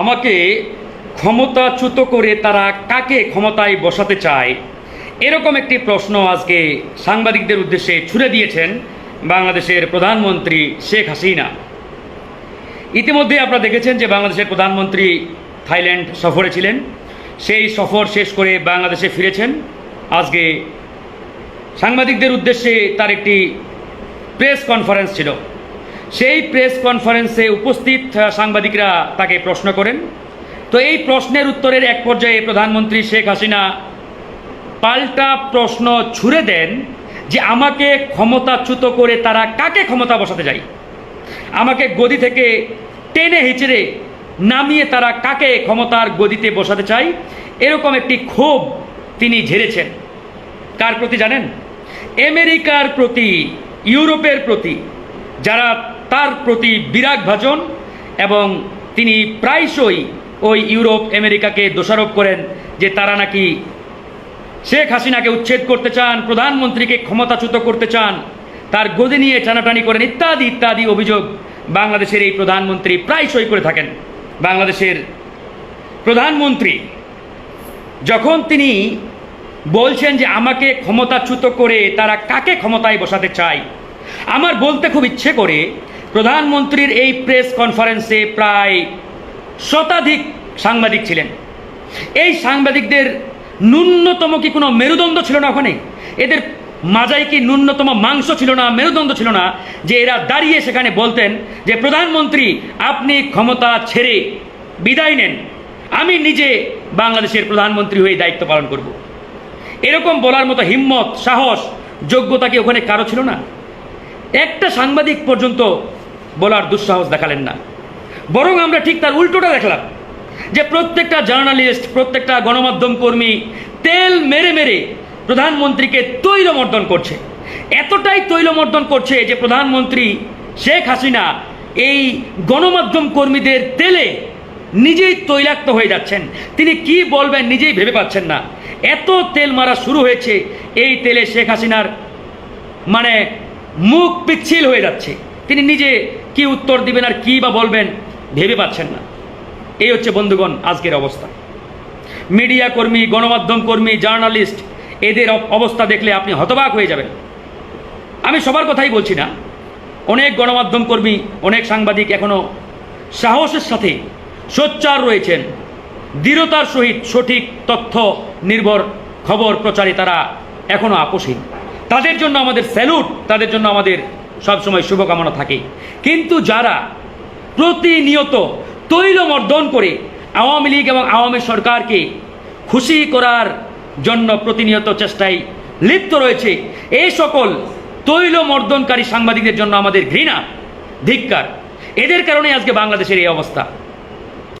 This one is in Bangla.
আমাকে ক্ষমতাচ্যুত করে তারা কাকে ক্ষমতায় বসাতে চায়, এরকম একটি প্রশ্ন আজকে সাংবাদিকদের উদ্দেশ্যে ছুড়ে দিয়েছেন বাংলাদেশের প্রধানমন্ত্রী শেখ হাসিনা। ইতিমধ্যে আপনারা দেখেছেন যে বাংলাদেশের প্রধানমন্ত্রী থাইল্যান্ড সফরে ছিলেন। সেই সফর শেষ করে বাংলাদেশে ফিরেছেন। আজকে সাংবাদিকদের উদ্দেশ্যে তার একটি প্রেস কনফারেন্স ছিল। সেই প্রেস কনফারেন্সে উপস্থিত সাংবাদিকরা তাকে প্রশ্ন করেন। তো এই প্রশ্নের উত্তরের এক পর্যায়ে প্রধানমন্ত্রী শেখ হাসিনা পাল্টা প্রশ্ন ছুড়ে দেন যে আমাকে ক্ষমতাচ্যুত করে তারা কাকে ক্ষমতা বসাতে যায়? আমাকে গদি থেকে টেনে হিচড়ে নামিয়ে তারা কাকে ক্ষমতার গদিতে বসাতে চায়? এরকম একটি ক্ষোভ তিনি ঝেড়েছেন। কার প্রতি জানেন? আমেরিকার প্রতি, ইউরোপের প্রতি, যারা তার প্রতি বিরাগ ভাজন এবং তিনি প্রায়শই ওই ইউরোপ, আমেরিকাকে দোষারোপ করেন যে তারা নাকি শেখ হাসিনাকে উচ্ছেদ করতে চান, প্রধানমন্ত্রীকে ক্ষমতাচ্যুত করতে চান, তার গদি নিয়ে টানাটানি করেন ইত্যাদি ইত্যাদি অভিযোগ বাংলাদেশের এই প্রধানমন্ত্রী প্রায়শই করে থাকেন। বাংলাদেশের প্রধানমন্ত্রী যখন তিনি বলছেন যে আমাকে ক্ষমতাচ্যুত করে তারা কাকে ক্ষমতায় বসাতে চায়, আমার বলতে খুব ইচ্ছে করে প্রধানমন্ত্রীর এই প্রেস কনফারেন্সে প্রায় শতাধিক সাংবাদিক ছিলেন। এই সাংবাদিকদের ন্যূনতম কি কোনো মেরুদণ্ড ছিল না ওখানে? এদের মাজায় কি ন্যূনতম মাংস ছিল না, মেরুদণ্ড ছিল না? যে এরা দাঁড়িয়ে সেখানে বলতেন যে, প্রধানমন্ত্রী, আপনি ক্ষমতা ছেড়ে বিদায় নেন। আমি নিজে বাংলাদেশের প্রধানমন্ত্রী হয়ে দায়িত্ব পালন করব। এরকম বলার মতো হিম্মত, সাহস, যোগ্যতা কি ওখানে কারও ছিল না? একটা সাংবাদিক পর্যন্ত বলার দুঃসাহস দেখালেন না। বরং আমরা ঠিক তার উল্টোটা দেখলাম, যে প্রত্যেকটা জার্নালিস্ট, প্রত্যেকটা গণমাধ্যম কর্মী তেল মেরে মেরে প্রধানমন্ত্রীকে তৈলমর্দন করছে। এতটাই তৈলমর্দন করছে যে প্রধানমন্ত্রী শেখ হাসিনা এই গণমাধ্যম কর্মীদের তেলে নিজেই তৈলাক্ত হয়ে যাচ্ছেন। তিনি কি বলবেন নিজেই ভেবে পাচ্ছেন না। এত তেল মারা শুরু হয়েছে, এই তেলে শেখ হাসিনার মানে মুখ পিচ্ছিল হয়ে যাচ্ছে। তিনি নিজে কি উত্তর দিবেন আর কি বা বলবেন ভেবে পাচ্ছেন না। এই হচ্ছে বন্ধুগণ আজকের অবস্থা। মিডিয়া কর্মী, গণমাধ্যম কর্মী, জার্নালিস্ট, এদের অবস্থা দেখলে আপনি হতবাক হয়ে যাবেন। আমি সবার কথাই বলছি না। অনেক গণমাধ্যম কর্মী, অনেক সাংবাদিক এখনও সাহসের সাথে সোচ্চার রয়েছেন। দৃঢ়তার সহিত সঠিক তথ্য, নির্ভর খবর প্রচারে তারা এখনও আপোষহীন। তাদের জন্য আমাদের স্যালুট, তাদের জন্য আমাদের সবসময় শুভকামনা থাকে। কিন্তু যারা প্রতিনিয়ত তৈলমর্দন করে আওয়ামী লীগ এবং আওয়ামী সরকারকে খুশি করার জন্য প্রতিনিয়ত চেষ্টায় লিপ্ত রয়েছে এই সকল তৈলমর্দনকারী সাংবাদিকদের জন্য আমাদের ঘৃণা, ধিক্কার। এদের কারণে আজকে বাংলাদেশের এই অবস্থা।